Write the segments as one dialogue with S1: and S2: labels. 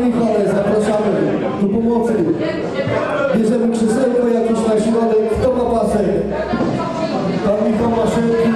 S1: mieli chore, zapraszamy do pomocy. Bierzemy krzesełko jakieś na środek, kto ma pasek? Pan Michał Maszewski,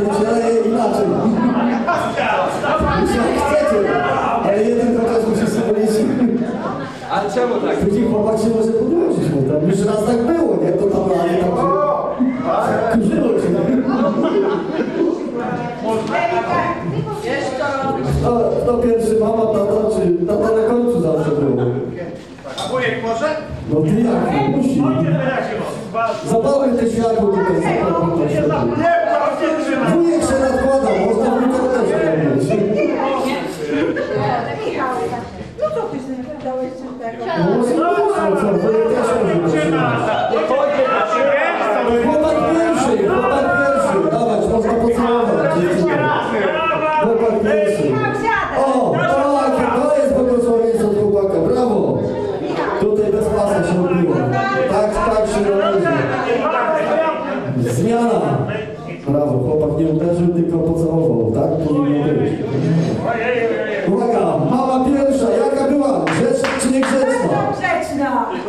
S1: się daje inaczej. Już jak chcecie. Ale jeden chociaż musi symbolicznie.
S2: Ale czemu tak?
S1: Później chłopak się może podłożyć. Bo tam już raz tak było, nie? To tam ale tam się kurzyło się. Kto, kto pierwszy, mama, tata, czy tata na końcu zawsze było?
S3: A wujek może?
S1: No ty jak? Musi. Zapaluj te światło tutaj, הוא לא
S4: רוצה,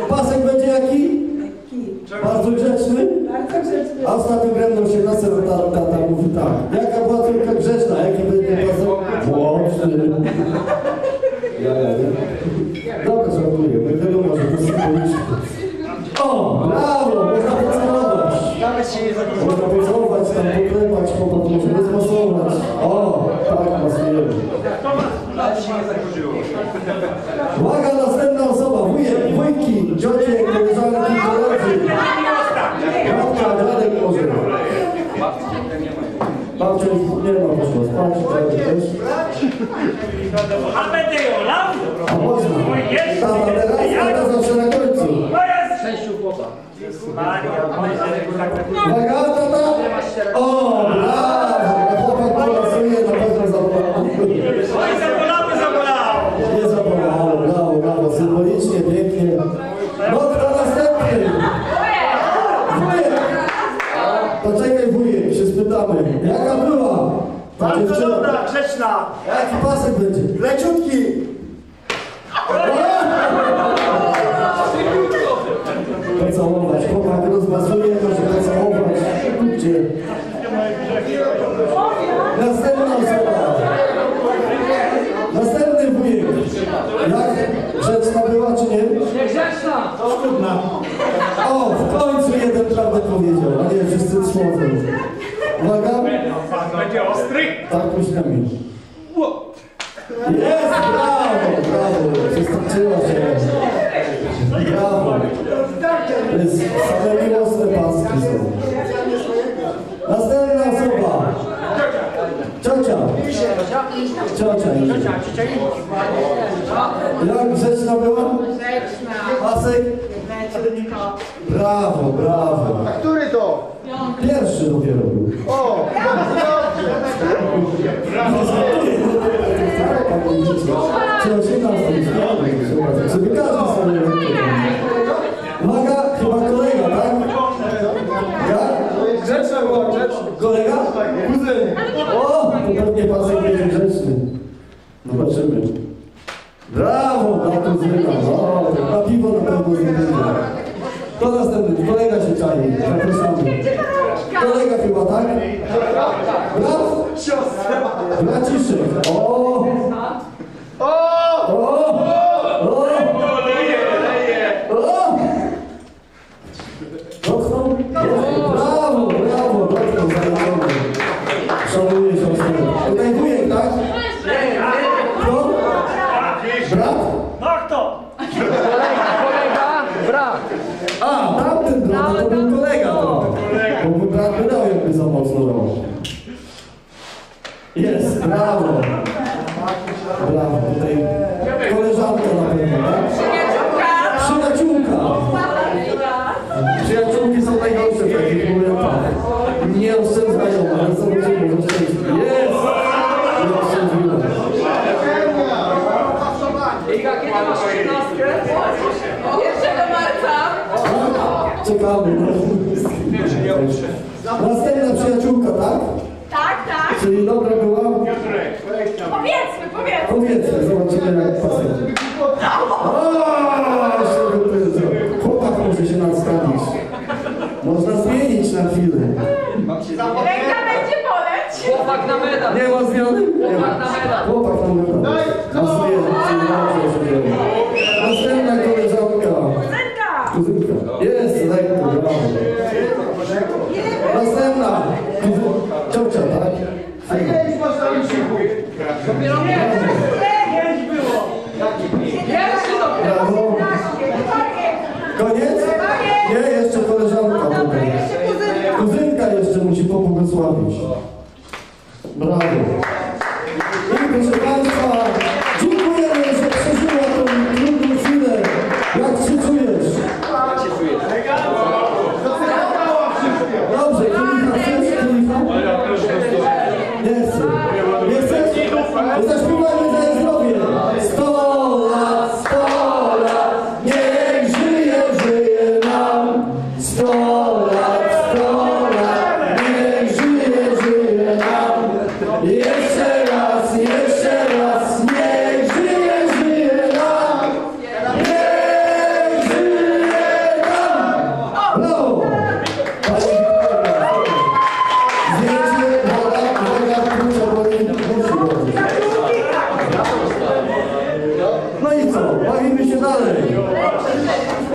S1: Pasek będzie jaki? Bardzo grzeczny?
S4: Bardzo grzeczny.
S1: A ostatnio grałem na 18 tata, tata mówi tak. Jaka była córka grzeczna? Jaki będzie pasek? Łączny. Ja, ja, ja. Dobra, żartuję, bo wiadomo, że to symboliczne. O, brawo, można pocałować.
S2: Nawet się nie zapowiedział.
S1: Można pocałować, tam poklepać, chłopak może rozmasować. O, tak, masujemy.
S2: Nawet się nie zakurzyło.
S1: Uwaga, wujki, ciocie, koleżanki, koledzy. Babcia, dziadek może. Babcia już nie ma, poszła spać, dziadek też.
S3: A będę ją lał?
S1: A można. Tata teraz, tata zawsze na końcu.
S2: Sześciu chłopa.
S3: Maria,
S1: Uwaga, tata. O, brawo, chłopak balansuje, na pewno zabolało.
S3: Bardzo dobra, grzeczna.
S1: Jaki pasek będzie? Leciutki. Pocałować. Chłopak rozmazuje, może pocałować. Gdzie? Następna osoba. Następny wujek. Jak grzeczna była, czy nie?
S2: Niegrzeczna!
S1: Szkodna. O, w końcu jeden prawdę powiedział, a nie wszyscy słowo. Uwaga.
S3: Będzie ostry.
S1: Tak myślami. Jest! Brawo! Brawo! Przestaczyła się. Brawo! To jest same miłosne paski są. Następna osoba. Ciocia. Ciocia idzie. Jak grzeczna była? Pasek? Brawo, brawo.
S5: Który to?
S1: Pierwszy dopiero był.
S5: O,
S1: Ciocia nas sobie każdy sobie Uwaga, chyba kolega, tak? Jak?
S5: grzeczna była, grzeczna.
S1: Kolega? Kuzyn. O, to pewnie pasek będzie grzeczny. Zobaczymy. Brawo, na kuzyna. O, na piwo na pewno zjedzie. To następny, kolega się czai. Zapraszamy. Kolega chyba, tak? Brat? Braciszek. O!
S5: O!
S1: Czekamy. Następna przyjaciółka, tak? Tak, tak. Czyli dobra była? Piotrek. Powiedzmy, powiedzmy. Powiedzmy,
S3: zobaczymy jak
S2: pasuje. O,
S1: jeszcze. Chłopak może się nastawić. Można zmienić na chwilę. Ręka będzie boleć. Chłopak na medal. Nie ma zmiany? Chłopak na medal. Chłopak na medal. Pięć
S4: było. Pierwszy
S1: dopiero. Koniec? Nie,
S4: jeszcze koleżanka.
S1: No kuzynka jeszcze musi pobłogosławić. Brawo. I proszę Państwa, dziękujemy, że przeżyła tą trudną chwilę.
S4: Jak się
S2: czujesz? Jak się
S1: czujesz? Dobrze, kilka.